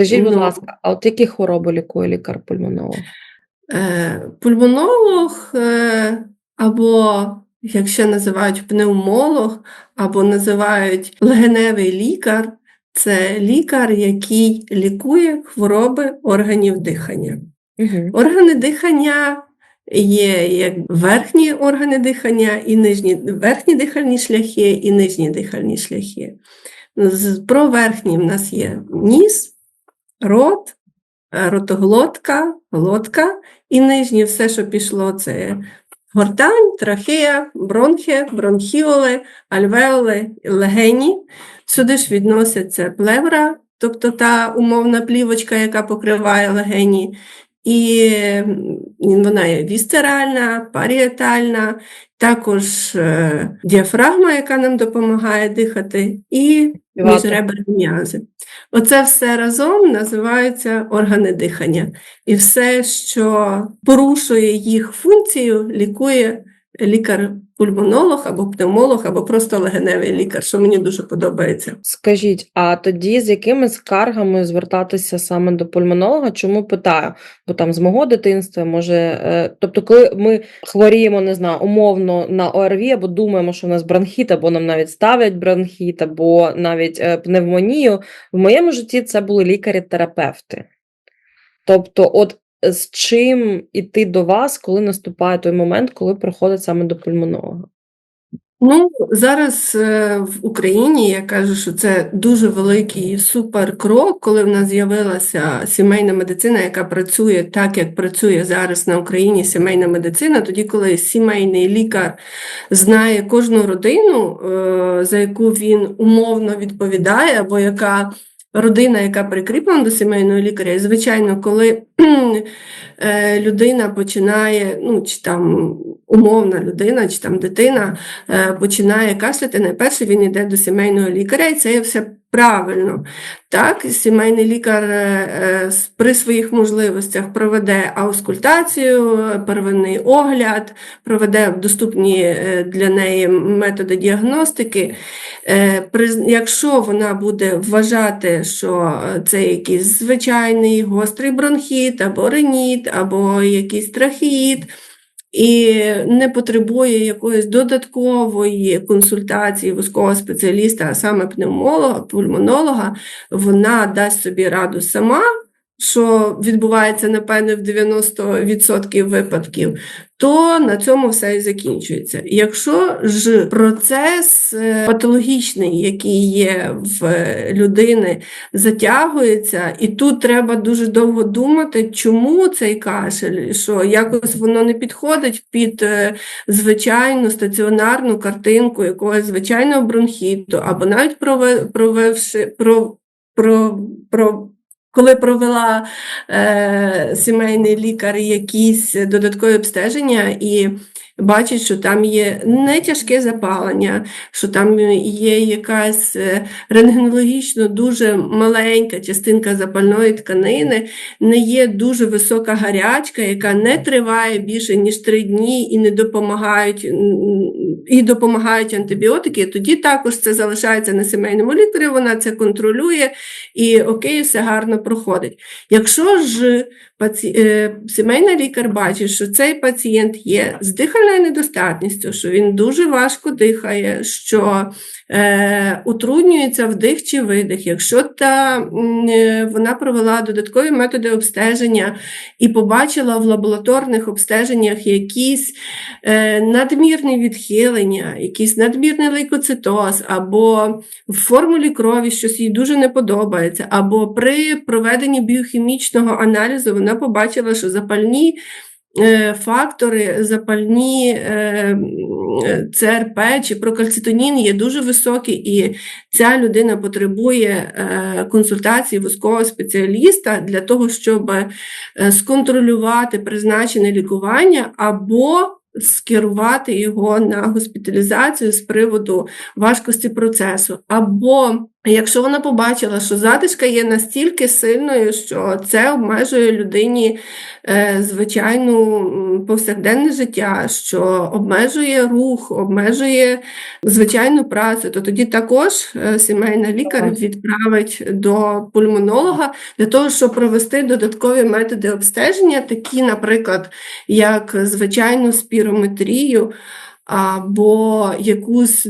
Скажіть, будь Ну. ласка, а от які хвороби лікує лікар-пульмонолог? Е, Пульмонолог е, або, як ще називають пневмолог, або називають легеневий лікар, це лікар, який лікує хвороби органів дихання. Угу. Органи дихання є як верхні органи дихання і нижні верхні дихальні шляхи і нижні дихальні шляхи. Про верхні в нас є ніс, рот, е, ротоглотка, глотка, і нижнє все, що пішло, це гортань, трахея, бронхи, бронхіоли, альвеоли, легені. Сюди ж відносяться плевра, тобто та умовна плівочка, яка покриває легені, і вона є вістеральна, паріетальна, також е, діафрагма, яка нам допомагає дихати, і міжреберні м'язи. Оце все разом називаються органи дихання. І все, що порушує їх функцію, лікує лікар-пульмонолог або пневмолог, або просто легеневий лікар, що мені дуже подобається. Скажіть, а тоді з якими скаргами звертатися саме до пульмонолога? Чому питаю? Бо там з мого дитинства може, е, тобто, коли ми хворіємо, не знаю, умовно на ОРВІ, або думаємо, що в нас бронхіт, або нам навіть ставлять бронхіт, або навіть е, пневмонію, в моєму житті це були лікарі-терапевти. Тобто, от з чим іти до вас, коли наступає той момент, коли приходить саме до пульмонолога? Ну, зараз е, в Україні я кажу, що це дуже великий супер крок, коли в нас з'явилася сімейна медицина, яка працює так, як працює зараз на Україні сімейна медицина. Тоді, коли сімейний лікар знає кожну родину, е, за яку він умовно відповідає, або яка родина, яка прикріплена до сімейного лікаря. І, звичайно, коли е, людина починає, ну чи там умовна людина, чи там дитина е, починає кашляти, найперше він йде до сімейного лікаря, і це є все правильно. Так, сімейний лікар е, е, при своїх можливостях проведе аускультацію, первинний огляд, проведе доступні е, для неї методи діагностики. Якщо вона буде вважати, що це якийсь звичайний гострий бронхіт, або реніт, або якийсь трахеїд, і не потребує якоїсь додаткової консультації вузького спеціаліста, а саме пневмолога, пульмонолога, вона дасть собі раду сама, що відбувається, напевне, в 90% випадків, то на цьому все і закінчується. Якщо ж процес е, патологічний, який є в людини, затягується, і тут треба дуже довго думати, чому цей кашель, що якось воно не підходить під е, звичайну стаціонарну картинку якогось звичайного бронхіту, або навіть провевши про, про, про коли провела е, сімейний лікар якісь додаткові обстеження і бачить, що там є не тяжке запалення, що там є якась е, рентгенологічно дуже маленька частинка запальної тканини, не є дуже висока гарячка, яка не триває більше ніж три дні і не допомагають і допомагають антибіотики. Тоді також це залишається на сімейному лікарі. Вона це контролює і окей, все гарно проходить. Якщо ж паці... е, сімейний лікар бачить, що цей пацієнт є з дихальною недостатністю, що він дуже важко дихає, що е, утруднюється вдих чи видих, якщо та, е, вона провела додаткові методи обстеження і побачила в лабораторних обстеженнях якісь е, надмірні відхилення, якийсь надмірний лейкоцитоз, або в формулі крові щось їй дуже не подобається, або при проведенні біохімічного аналізу вона побачила, що запальні фактори, запальні е, е, ЦРП чи прокальцитонін є дуже високі, і ця людина потребує е, консультації вузького спеціаліста для того, щоб е, сконтролювати призначене лікування або скерувати його на госпіталізацію з приводу важкості процесу, або Якщо вона побачила, що задишка є настільки сильною, що це обмежує людині е, звичайну повсякденне життя, що обмежує рух, обмежує звичайну працю, то тоді також е, сімейний лікар відправить до пульмонолога для того, щоб провести додаткові методи обстеження, такі, наприклад, як звичайну спірометрію. Або якусь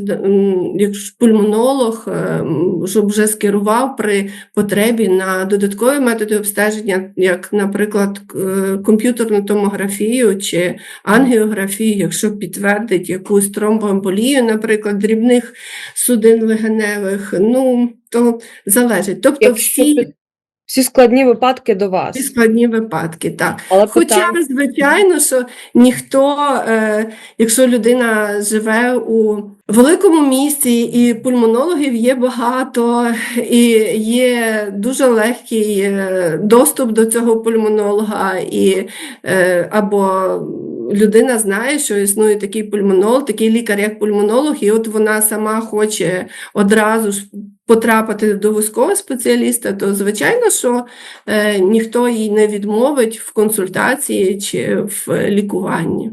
якщо пульмонолог, е, щоб вже скерував при потребі на додаткові методи обстеження, як, наприклад, е, комп'ютерну томографію чи ангіографію, якщо підтвердить якусь тромбоемболію, наприклад, дрібних судин легеневих, ну то залежить. Тобто Якщо всі, всі складні випадки до всі вас. складні випадки, так. Але Хоча, питання, звичайно, що ніхто, е, якщо людина живе у великому місті, і пульмонологів є багато, і є дуже легкий е, доступ до цього пульмонолога, і, е, або людина знає, що існує такий пульмонолог, такий лікар, як пульмонолог, і от вона сама хоче одразу ж потрапити до вузького спеціаліста, то звичайно, що е, ніхто їй не відмовить в консультації чи в лікуванні.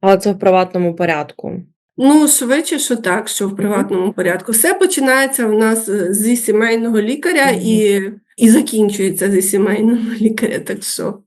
але це в приватному порядку. Ну, швидше, що так, що в приватному порядку. Все починається у нас е, зі сімейного лікаря Мгм. і, і закінчується зі сімейного лікаря. Так що